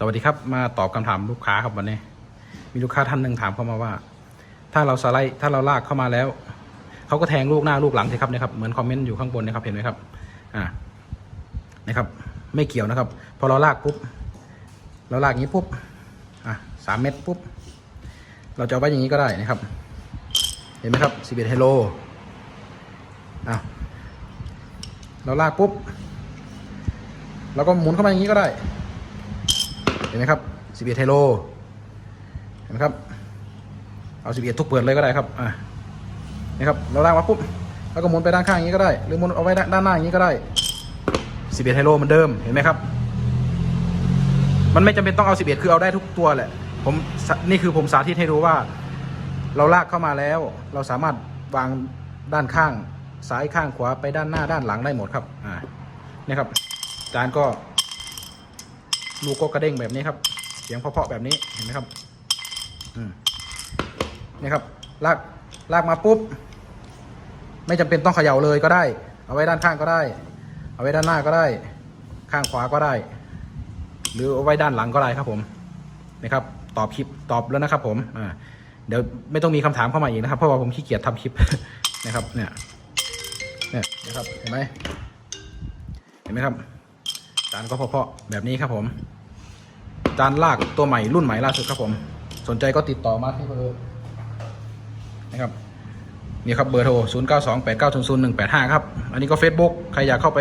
สวัสดีครับมาตอบคำถามลูกค้าครับวันนี้ มีลูกค้าท่านหนึ่งถามเข้ามาว่า ถ้าเราสไลด์ถ้าเราลากเข้ามาแล้ว เขาก็แทงลูกหน้าลูกหลังสิครับนะครับเหมือนคอมเมนต์อยู่ข้างบนนะครับเห็นไหมครับ อ่านะครับ ไม่เกี่ยวนะครับ พอเราลากปุ๊บเราลากอย่างนี้ปุ๊บอะสามเมตรปุ๊บ เราจะเอาไว้อย่างนี้ก็ได้นะครับ เห็นไหมครับสิบเอ็ดไฮโลอะเราลากปุ๊บเราก็หมุนเข้ามาอย่างนี้ก็ได้ นไหมครับสิบเอ็ดไฮโลเห็นไหมครับ เอาสิบเอ็ดทุกเปิดเลยก็ได้ครับอ่านี่ครับเราลากมาปุ๊บแล้วก็หมุนไปด้านข้างอย่างนี้ก็ได้ หรือหมุนเอาไว้ด้านหน้าอย่างนี้ก็ได้สิบเอ็ดไฮโลเหมือนเดิมเห็นไหมครับ มันไม่จำเป็นต้องเอาสิบเอ็ดคือเอาได้ทุกตัวแหละผมนี่คือผมสาธิตให้ดูว่า เราลากเข้ามาแล้ว เราสามารถวางด้านข้างซ้ายข้างขวาไปด้านหน้าด้านหลังได้หมดครับอ่านี่ครับจานก็ ลูกก็กระเด้งแบบนี้ครับ เสียงเพาะๆแบบนี้เห็นไหมครับอืมนี่ครับ ลากลากมาปุ๊บ ไม่จำเป็นต้องเขย่าเลยก็ได้ เอาไว้ด้านข้างก็ได้ เอาไว้ด้านหน้าก็ได้ ข้างขวาก็ได้ หรือเอาไว้ด้านหลังก็ได้ครับผมนะครับ ตอบคลิปตอบแล้วนะครับ ผมอ่าเดี๋ยวไม่ต้องมีคำถามเข้ามาอีกนะครับ เพราะว่าผมขี้เกียจทำคลิปนะครับ เนี่ยเนี่ยนะครับเห็นไหมเห็นไหมครับ จานก็เพาะๆแบบนี้ครับผมจานลากตัวใหม่รุ่นใหม่ล่าสุดครับผม สนใจก็ติดต่อมาที่เบอร์นะครับนี่ครับเบอร์โทร 0 9 2 8 9 0 0 1 8 5 ครับ อันนี้ก็ Facebook ใครอยากเข้าไป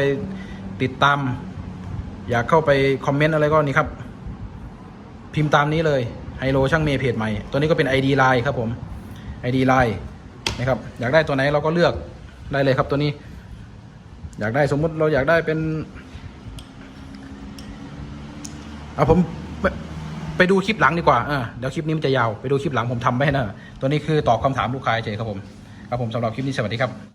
ติดตาม อยากเข้าไปคอมเมนต์อะไรก็นี่ครับ พิมพ์ตามนี้เลยไฮโลช่างเมย์เพจใหม่ ตัวนี้ก็เป็น ID Line ครับผม ID Line นะครับอยากได้ตัวไหนเราก็เลือกได้เลยครับตัวนี้ อยากได้สมมุติเราอยากได้เป็น เอาผมไปไปดูคลิปหลังดีกว่าเออเดี๋ยวคลิปนี้มันจะยาว ไปดูคลิปหลังผมทำไปให้นะตัวนี้คือตอบคำถามลูกค้าเฉยครับผม ครับผมสำหรับคลิปนี้สวัสดีครับ